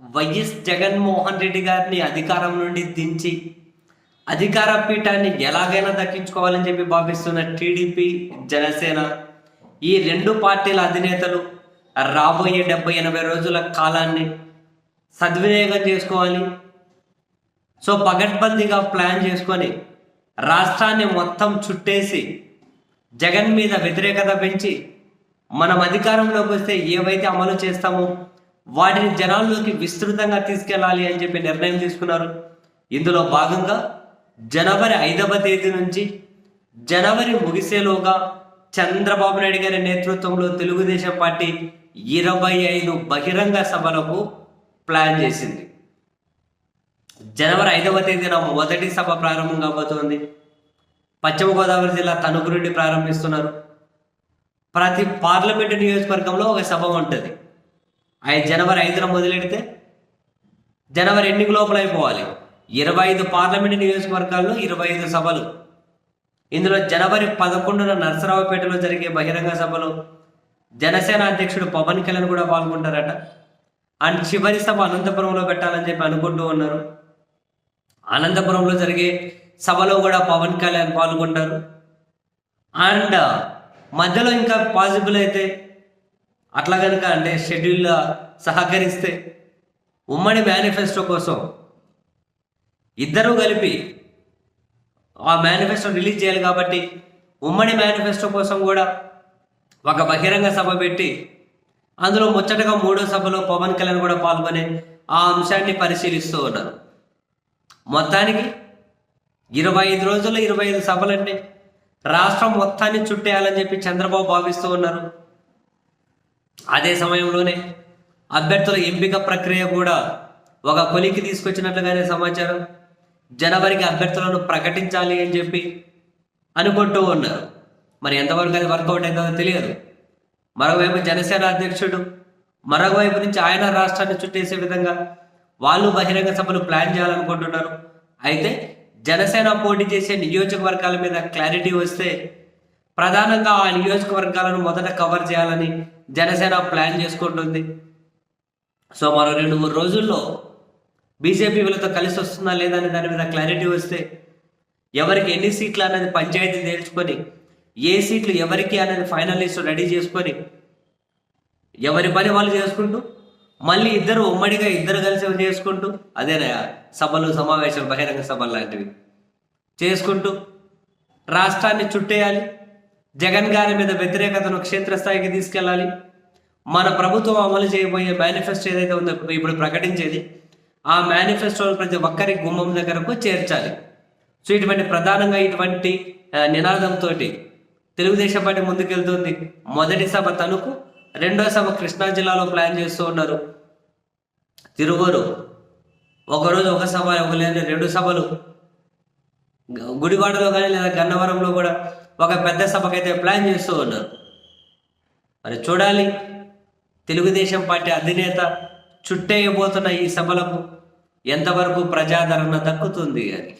YS Jaganmohan Reddy గారిని అధికారం నుండి దించి అధికార పీఠాన్ని ఎలాగైనా దక్కించుకోవాలని చెప్పి భావిస్తున్న టీడీపీ జనసేన ఈ రెండు పార్టీల అధినేతలు రాబోయే డెబ్బై ఎనభై రోజుల కాలాన్ని సద్వినియోగం చేసుకోవాలి. సో పగడ్బందీగా ప్లాన్ చేసుకొని రాష్ట్రాన్ని మొత్తం చుట్టేసి జగన్ మీద వ్యతిరేకత పెంచి మనం అధికారంలోకి వస్తే ఏవైతే అమలు చేస్తామో వాటిని జనాల్లోకి విస్తృతంగా తీసుకెళ్ళాలి అని చెప్పి నిర్ణయం తీసుకున్నారు. ఇందులో భాగంగా జనవరి ఐదవ తేదీ నుంచి జనవరి ముగిసేలోగా చంద్రబాబు నాయుడు గారి నేతృత్వంలో తెలుగుదేశం పార్టీ ఇరవై ఐదు బహిరంగ సభలకు ప్లాన్ చేసింది. జనవరి ఐదవ తేదీన మొదటి సభ ప్రారంభం కాబోతోంది. పశ్చిమ గోదావరి జిల్లా తణుకు నుండి ప్రారంభిస్తున్నారు. ప్రతి పార్లమెంటు నియోజకవర్గంలో ఒక సభ ఉంటుంది. ఐదు జనవరి ఐదున మొదలెడితే? జనవరి ఎన్నిక లోపల అయిపోవాలి. ఇరవై ఐదు పార్లమెంటు నియోజకవర్గాల్లో ఇరవై ఐదు సభలు. ఇందులో జనవరి పదకొండున నరసరావుపేటలో జరిగే బహిరంగ సభలో. జనసేన అధ్యక్షుడు పవన్ కళ్యాణ్ కూడా పాల్గొంటారట. అండ్ చివరి సభ అనంతపురంలో పెట్టాలని చెప్పి అనుకుంటూ ఉన్నారు. అనంతపురంలో జరిగే సభలో కూడా పవన్ కళ్యాణ్ పాల్గొంటారు. అండ్ మధ్యలో ఇంకా పాసిబుల్ అయితే అట్లా కనుక అంటే షెడ్యూల్ సహకరిస్తే ఉమ్మడి మేనిఫెస్టో కోసం ఇద్దరూ కలిపి ఆ మేనిఫెస్టో రిలీజ్ చేయాలి కాబట్టి ఉమ్మడి మేనిఫెస్టో కోసం కూడా ఒక బహిరంగ సభ పెట్టి అందులో ముచ్చటగా మూడో సభలో పవన్ కళ్యాణ్ కూడా పాల్గొని ఆ అంశాన్ని పరిశీలిస్తూ ఉన్నారు. మొత్తానికి ఇరవై ఐదు రోజుల్లో ఇరవై ఐదు సభలండి రాష్ట్రం మొత్తాన్ని చుట్టేయాలని చెప్పి చంద్రబాబు భావిస్తూ ఉన్నారు. అదే సమయంలోనే అభ్యర్థుల ఎంపిక ప్రక్రియ కూడా ఒక కొలికి తీసుకొచ్చినట్లుగానే సమాచారం. జనవరికి అభ్యర్థులను ప్రకటించాలి అని చెప్పి అనుకుంటూ ఉన్నారు. మరి ఎంతవరకు అది వర్కౌట్ అయిందో తెలియదు. మరోవైపు జనసేన అధ్యక్షుడు మరోవైపు నుంచి ఆయన రాష్ట్రాన్ని చుట్టేసే విధంగా వాళ్ళు బహిరంగ సభలు ప్లాన్ చేయాలనుకుంటున్నారు. అయితే జనసేన పోటీ చేసే నియోజకవర్గాల మీద క్లారిటీ వస్తే ప్రధానంగా ఆ నియోజకవర్గాలను మొదట కవర్ చేయాలని జనసేన ప్లాన్ చేసుకుంటుంది. సో మరో రెండు మూడు రోజుల్లో బీజేపీ వీళ్ళతో కలిసి వస్తుందా లేదా అనే దాని మీద క్లారిటీ వస్తే ఎవరికి ఎన్ని సీట్లు అనేది పంచాయతీ తేల్చుకొని ఏ సీట్లు ఎవరికి అనేది ఫైనల్ లిస్ట్ రెడీ చేసుకొని ఎవరి పని వాళ్ళు చేసుకుంటూ మళ్ళీ ఇద్దరు ఉమ్మడిగా ఇద్దరు కలిసి చేసుకుంటూ అదేనా సభలు సమావేశాలు బహిరంగ సభలు లాంటివి చేసుకుంటూ రాష్ట్రాన్ని చుట్టేయాలి. జగన్ గారి మీద వ్యతిరేకతను క్షేత్రస్థాయికి తీసుకెళ్ళాలి. మన ప్రభుత్వం అమలు చేయబోయే మేనిఫెస్టో ఏదైతే ఉందో ఇప్పుడు ప్రకటించేది ఆ మేనిఫెస్టోలు ప్రతి ఒక్కరి గుమ్మం దగ్గరకు చేర్చాలి. సో ఇటువంటి ప్రధానంగా ఇటువంటి నినాదంతో తెలుగుదేశం పార్టీ ముందుకెళ్తుంది. మొదటి సభ తణుకు రెండో సభ కృష్ణా జిల్లాలో ప్లాన్ చేస్తూ ఉన్నారు. తిరువూరు ఒకరోజు ఒక సభ ఒక లేదా రెండు సభలు. గుడివాడలో కానీ లేదా గన్నవరంలో కూడా ఒక పెద్ద సభకైతే ప్లాన్ చేస్తూ ఉన్నారు. మరి చూడాలి. తెలుగుదేశం పార్టీ అధినేత చుట్టేయబోతున్న ఈ సభలకు ఎంతవరకు ప్రజాదరణ దక్కుతుంది అని.